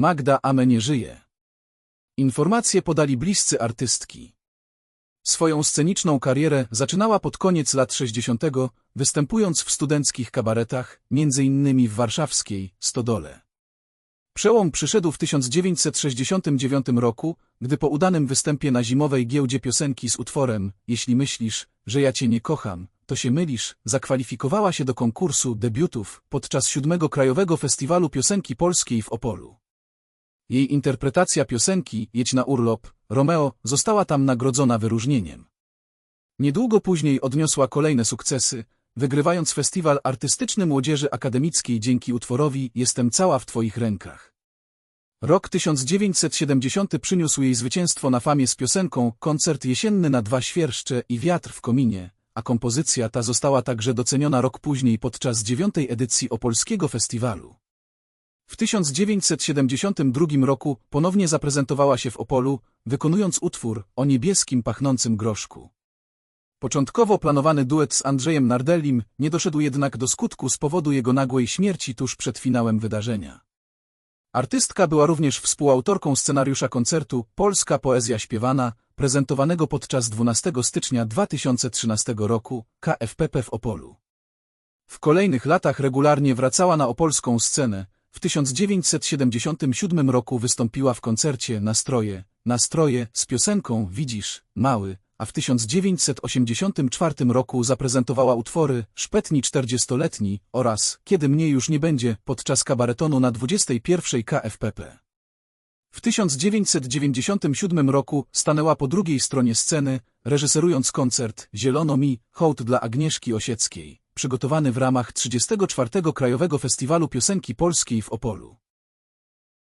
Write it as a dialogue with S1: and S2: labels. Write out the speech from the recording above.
S1: Magda Ame nie żyje. Informacje podali bliscy artystki. Swoją sceniczną karierę zaczynała pod koniec lat 60., występując w studenckich kabaretach, innymi w warszawskiej Stodole. Przełom przyszedł w 1969 roku, gdy po udanym występie na zimowej giełdzie piosenki z utworem Jeśli myślisz, że ja cię nie kocham, to się mylisz, zakwalifikowała się do konkursu debiutów podczas siódmego Krajowego Festiwalu Piosenki Polskiej w Opolu. Jej interpretacja piosenki Jedź na urlop, Romeo, została tam nagrodzona wyróżnieniem. Niedługo później odniosła kolejne sukcesy, wygrywając festiwal artystyczny młodzieży akademickiej dzięki utworowi Jestem cała w twoich rękach. Rok 1970 przyniósł jej zwycięstwo na famie z piosenką Koncert jesienny na dwa świerszcze i wiatr w kominie, a kompozycja ta została także doceniona rok później podczas dziewiątej edycji Opolskiego Festiwalu. W 1972 roku ponownie zaprezentowała się w Opolu, wykonując utwór o niebieskim pachnącym groszku. Początkowo planowany duet z Andrzejem Nardellim nie doszedł jednak do skutku z powodu jego nagłej śmierci tuż przed finałem wydarzenia. Artystka była również współautorką scenariusza koncertu Polska Poezja Śpiewana, prezentowanego podczas 12 stycznia 2013 roku KFPP w Opolu. W kolejnych latach regularnie wracała na opolską scenę, w 1977 roku wystąpiła w koncercie Nastroje, Nastroje z piosenką Widzisz, Mały, a w 1984 roku zaprezentowała utwory Szpetni 40-letni oraz Kiedy mnie już nie będzie podczas kabaretonu na 21 KFPP. W 1997 roku stanęła po drugiej stronie sceny, reżyserując koncert Zielono mi, hołd dla Agnieszki Osieckiej, przygotowany w ramach 34. Krajowego Festiwalu Piosenki Polskiej w Opolu.